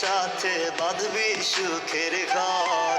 সাথে বাঁধবি সুখের ঘর।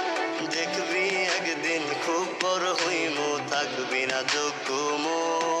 দেখবি একদিন খুব বড় হইব থাকবি না যোগ্য মোর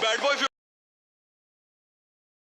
bad boy.